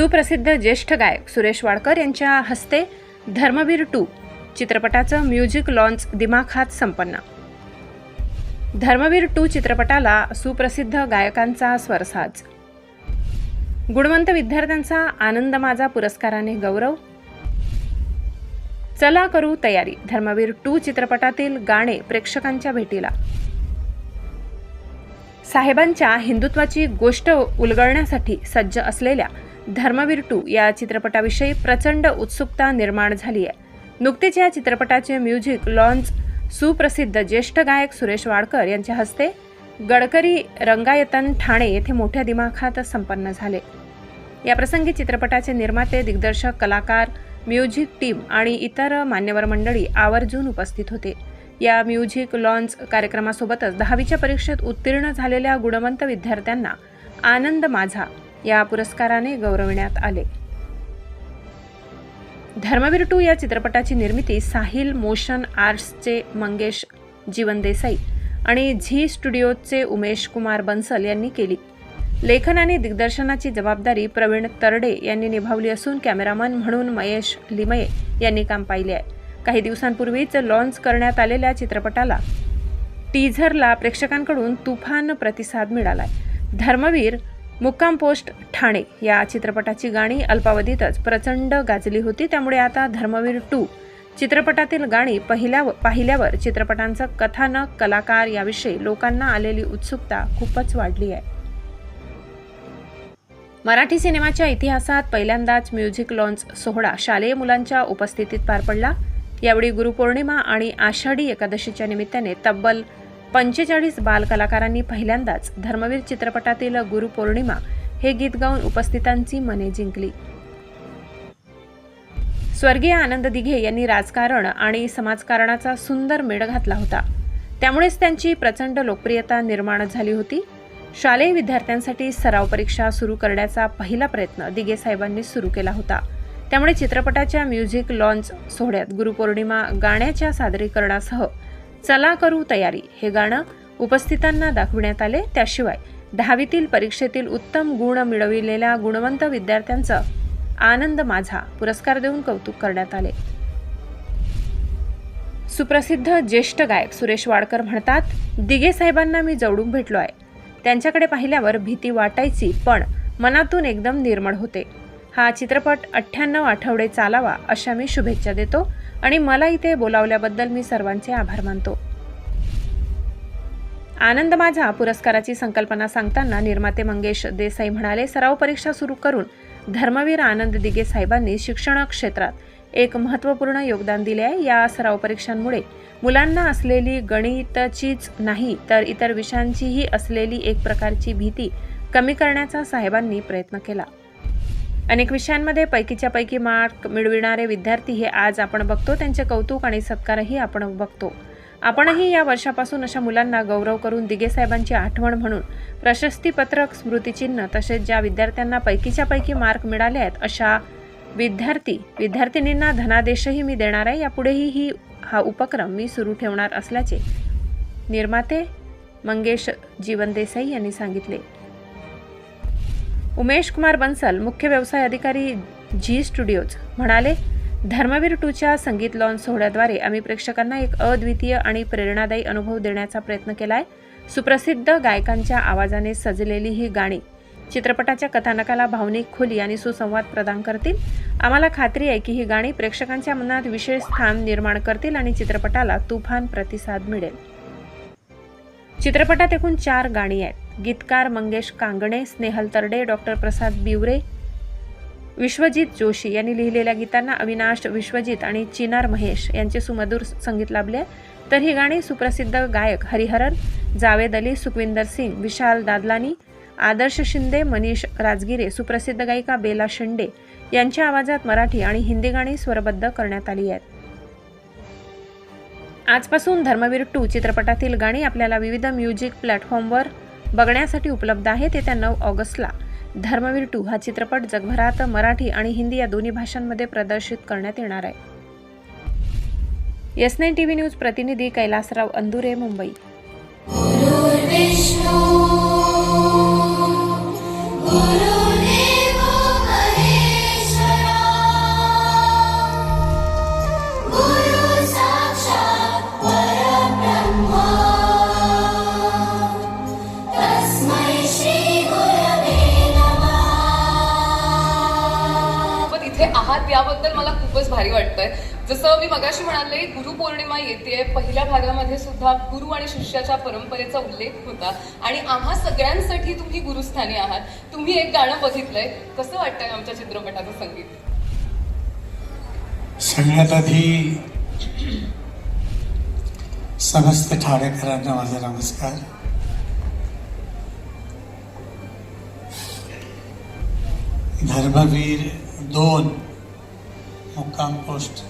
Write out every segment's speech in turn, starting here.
सुप्रसिद्ध ज्येष्ठ गायक सुरेश वाडकर यांच्या हस्ते धर्मवीर टू चित्रपटाचं म्युझिक लॉन्च दिमाखात संपन्न. धर्मवीर टू चित्रपटाला सुप्रसिद्ध गायकांचा स्वरसाज. गुणवंत विद्यार्थ्यांचा आनंद माझा पुरस्काराने गौरव. चला करू तयारी धर्मवीर टू चित्रपटातील गाणे प्रेक्षकांच्या भेटीला. साहेबांच्या हिंदुत्वाची गोष्ट उलगडण्यासाठी सज्ज असलेल्या धर्मवीर टू या चित्रपटाविषयी प्रचंड उत्सुकता निर्माण झाली आहे. नुकतेच या चित्रपटाचे म्युझिक लॉन्च सुप्रसिद्ध ज्येष्ठ गायक सुरेश वाडकर यांच्या हस्ते गडकरी रंगायतन ठाणे येथे मोठ्या दिमाखात संपन्न झाले. याप्रसंगी चित्रपटाचे निर्माते दिग्दर्शक कलाकार म्युझिक टीम आणि इतर मान्यवर मंडळी आवर्जून उपस्थित होते. या म्युझिक लॉन्च कार्यक्रमासोबतच दहावीच्या परीक्षेत उत्तीर्ण झालेल्या गुणवंत विद्यार्थ्यांना आनंद माझा या पुरस्काराने गौरविण्यात आले. धर्मवीर टू या चित्रपटाची निर्मिती साहिल मोशन आर्ट्सचे मंगेश जीवन देसाई आणि झी स्टुडिओचे उमेश कुमार बन्सल यांनी केली. लेखन आणि दिग्दर्शनाची जबाबदारी प्रवीण तरडे यांनी निभावली असून कॅमेरामन म्हणून महेश लिमये यांनी काम पाहिले आहे. काही दिवसांपूर्वीच लॉन्च करण्यात आलेल्या चित्रपटाला टीझरला प्रेक्षकांकडून तुफान प्रतिसाद मिळाला आहे धर्मवीर मुक्काम पोस्ट ठाणे या चित्रपटाची गाणी अल्पावधीतच प्रचंड गाजली होती. त्यामुळे आता धर्मवीर टू चित्रपटातील गाणी पहिल्या पाहिल्यावर चित्रपटांचं कथानक कलाकार याविषयी लोकांना आलेली उत्सुकता खूपच वाढली आहे. मराठी सिनेमाच्या इतिहासात पहिल्यांदाच म्युझिक लॉन्च सोहळा शालेय मुलांच्या उपस्थितीत पार पडला. यावेळी गुरुपौर्णिमा आणि आषाढी एकादशीच्या निमित्ताने तब्बल पंचेचाळीस बालकलाकारांनी पहिल्यांदाच धर्मवीर चित्रपटातील गुरुपौर्णिमा हे गीत गाऊन उपस्थितांची मने जिंकली. स्वर्गीय आनंद दिघे यांनी राजकारण आणि समाजकारणाचा सुंदर मेळ घातला होता. त्यामुळेच त्यांची प्रचंड लोकप्रियता निर्माण झाली होती. शालेय विद्यार्थ्यांसाठी सराव परीक्षा सुरू करण्याचा पहिला प्रयत्न दिघे साहेबांनी सुरू केला होता. त्यामुळे चित्रपटाच्या म्युझिक लॉन्च सोहळ्यात गुरुपौर्णिमा गाण्याच्या सादरीकरणासह चला करू तयारी. हे गाणं उपस्थितांना दाखविण्यात आले. त्याशिवाय दहावीतील परीक्षेतील उत्तम गुण मिळविलेल्या गुणवंत विद्यार्थ्यांचं आनंद माझा पुरस्कार देऊन कौतुक करण्यात आले. सुप्रसिद्ध ज्येष्ठ गायक सुरेश वाडकर म्हणतात दिगे साहेबांना मी जवळून भेटलो आहे त्यांच्याकडे पाहिल्यावर भीती वाटायची पण मनातून एकदम निर्मळ होते. हा चित्रपट अठ्ठ्याण्णव आठवडे चालावा अशा मी शुभेच्छा देतो. आणि मला इथे बोलावल्याबद्दल मी सर्वांचे आभार मानतो. आनंद माझा पुरस्काराची संकल्पना सांगताना निर्माते मंगेश देसाई म्हणाले सराव परीक्षा सुरू करून धर्मवीर आनंद दिगे साहेबांनी शिक्षण क्षेत्रात एक महत्त्वपूर्ण योगदान दिले आहे. या सराव परीक्षांमुळे मुलांना असलेली गणिताचीच नाही तर इतर विषयांचीही असलेली एक प्रकारची भीती कमी करण्याचा साहेबांनी प्रयत्न केला. अनेक विषयांमध्ये पैकीच्या पैकी मार्क मिळविणारे विद्यार्थी हे आज आपण बघतो. त्यांचे कौतुक आणि सत्कारही आपण बघतो. आपणही या वर्षापासून अशा मुलांना गौरव करून दिगे साहेबांची आठवण म्हणून प्रशस्तीपत्रक स्मृतिचिन्ह तसेच ज्या विद्यार्थ्यांना पैकीच्या पैकी मार्क मिळाले आहेत अशा विद्यार्थी विद्यार्थिनींना धनादेशही मी देणार आहे. यापुढेही ही हा उपक्रम मी सुरू ठेवणार असल्याचे निर्माते मंगेश जीवन देसाई यांनी सांगितले. उमेश कुमार बन्सल मुख्य व्यवसाय अधिकारी जी स्टुडिओज म्हणाले धर्मवीर टूच्या संगीत लॉन्च सोहळ्याद्वारे आम्ही प्रेक्षकांना एक अद्वितीय आणि प्रेरणादायी अनुभव देण्याचा प्रयत्न केलाय. सुप्रसिद्ध गायकांच्या आवाजाने सजलेली ही गाणी चित्रपटाच्या कथानकाला भावनिक खोली आणि सुसंवाद प्रदान करतील. आम्हाला खात्री आहे की ही गाणी प्रेक्षकांच्या मनात विशेष स्थान निर्माण करतील आणि चित्रपटाला तुफान प्रतिसाद मिळेल. चित्रपटात एकूण चार गाणी आहेत. गीतकार मंगेश कांगणे स्नेहल तरडे डॉक्टर प्रसाद बिवरे विश्वजित जोशी यांनी लिहिलेल्या गीतांना अविनाश विश्वजित आणि चिनार महेश यांचे सुमधुर संगीत लाभले. तर ही गाणी सुप्रसिद्ध गायक हरिहरन जावेद अली सुखविंदर सिंग विशाल दादलानी आदर्श शिंदे मनीष राजगिरे सुप्रसिद्ध गायिका बेला शिंदे यांच्या आवाजात मराठी आणि हिंदी गाणी स्वरबद्ध करण्यात आली आहेत. आजपासून धर्मवीर टू चित्रपटातील गाणी आपल्याला विविध म्युझिक प्लॅटफॉर्मवर बघण्यासाठी उपलब्ध आहेत येत्या नऊ ऑगस्टला. धर्मवीर टू हा चित्रपट जगभरात मराठी आणि हिंदी या दोन्ही भाषांमध्ये प्रदर्शित करण्यात येणार आहे. एस नाईन टी व्ही न्यूज प्रतिनिधी कैलासराव अंदुरे मुंबई. गुरुर्विष्णु आहात याबद्दल मला खूपच भारी वाटतंय. जसं मी मगाशी म्हणाले गुरुपौर्णिमा येते. पहिल्या भागामध्ये सुद्धा गुरु आणि शिष्याच्या परंपरेचा उल्लेख होता. आणि आम्हा सगळ्यांसाठी तुम्ही गुरुस्थानी आहात. तुम्ही एक गाणं बघितलंय. कसं वाटतंय आमच्या चित्रपटाचं संगीत? सगळ्यात आधी समस्त ठाणेकरांना माझा नमस्कार. धर्मवीर दोन मुक्काम पोस्ट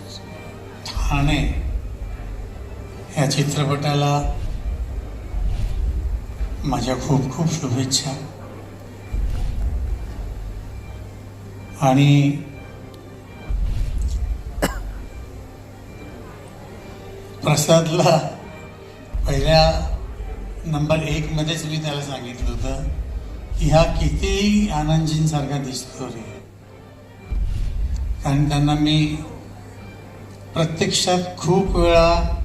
ठाणे या चित्रपटाला माझ्या खूप खूप शुभेच्छा. आणि प्रसादला पहिल्या नंबर एकमध्येच मी त्याला सांगितलं होतं की हा किती आनंदजींसारखा दिसतो रे. कारण त्यांना मी प्रत्यक्षात खूप वेळा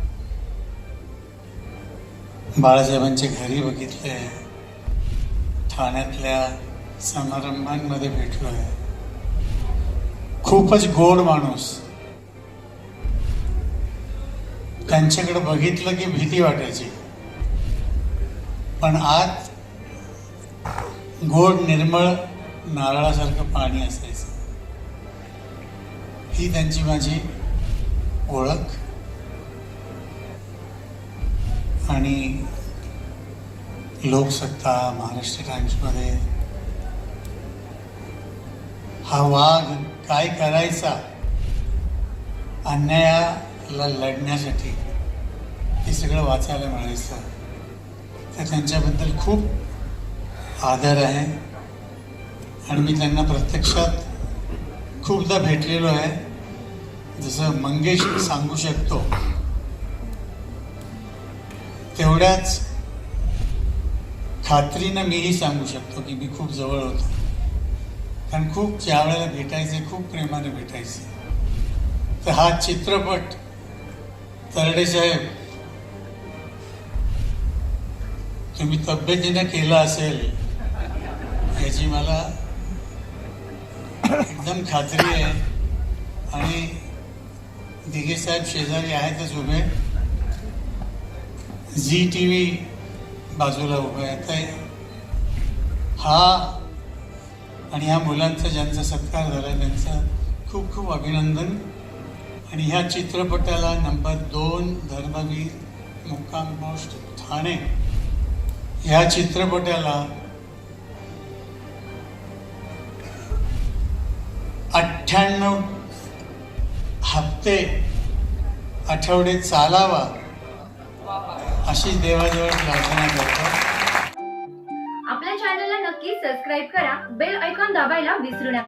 बाळासाहेबांच्या घरी बघितले ठाण्यातल्या समारंभांमध्ये भेटलो आहे खूपच गोड माणूस. त्यांच्याकडे बघितलं की भीती वाटायची. पण आत गोड निर्मळ नारळासारखं पाणी असायचं. ही त्यांची माझी ओळख. आणि लोकसत्ता महाराष्ट्र टाइम्समध्ये हा वाघ काय करायचा? अन्यायाला लढण्यासाठी हे सगळं वाचायला मिळायचं. तर त्यांच्याबद्दल खूप आदर आहे. आणि मी त्यांना प्रत्यक्षात खूपदा भेटलेलो आहे. जसं मंगेश सांगू शकतो तेवढ्याच खात्रीनं मीही सांगू शकतो की मी खूप जवळ होतो. कारण खूप ज्या वेळेला भेटायचे खूप प्रेमाने भेटायचे. तर हा चित्रपट तरडे साहेब तुम्ही तब्येतीनं केला असेल याची मला एकदम खात्री आहे. आणि दिघे साहेब शेजारी आहेतच उभे झी टी व्ही बाजूला उभे आहेत हा आणि ह्या मुलांचा ज्यांचा सत्कार झाला त्यांचं खूप खूप अभिनंदन। आणि ह्या चित्रपटाला नंबर दोन धर्मवीर मुक्काम पोस्ट ठाणे ह्या चित्रपटाला अठ्ठ्याण्णव हप्ते आठवडे चालावा अशी देवाजवळ प्रार्थना करतो. आपल्या चॅनलला नक्की सबस्क्राईब करा. बेल ऐकॉन दाबायला विसरू नका.